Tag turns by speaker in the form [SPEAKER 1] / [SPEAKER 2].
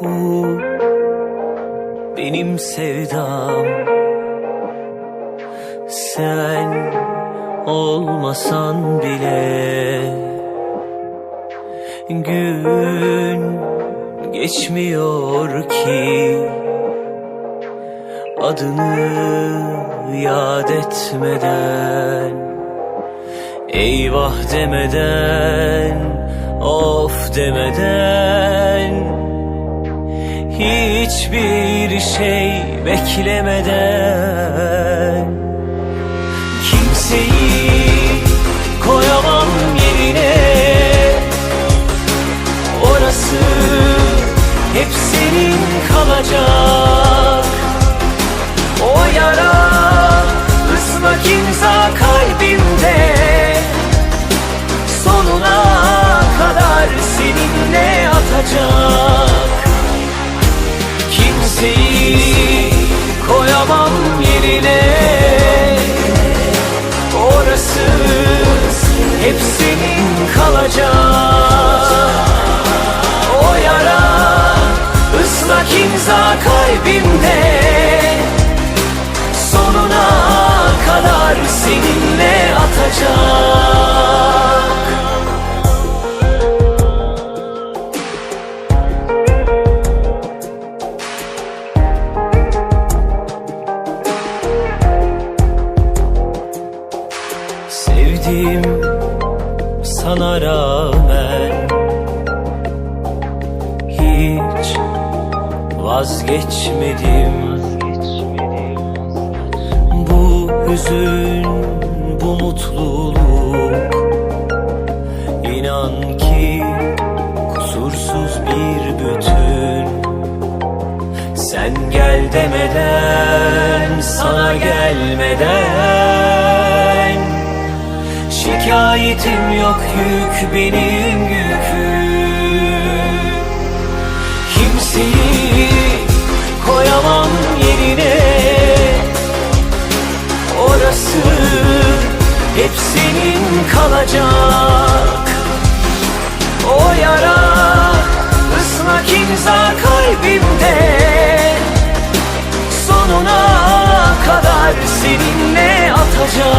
[SPEAKER 1] Bu benim sevdam. Sen olmasan bile Gün geçmiyor ki. Adını yad etmeden Eyvah demeden Of demeden Hiçbir şey beklemeden Kimseyi koyamam yerine. Orası hep senin kalacak. O yara ıslak imza kalbimde. Sonuna kadar seninle atacak Kimseyi koyamam yerine. Orası hep senin kalacak. O yara ıslak imza kalbimde Sevdim sana rağmen. Hiç vazgeçmedim. Bu hüzün, bu mutluluk. İnan ki kusursuz bir bütün. Sen gel demeden, sana gelmeden Şikayetim yok yük benim yüküm. Kimseyi koyamam yerine. Orası hep senin kalacak. O yara ıslak imza kalbimde. Sonuna kadar seninle atacak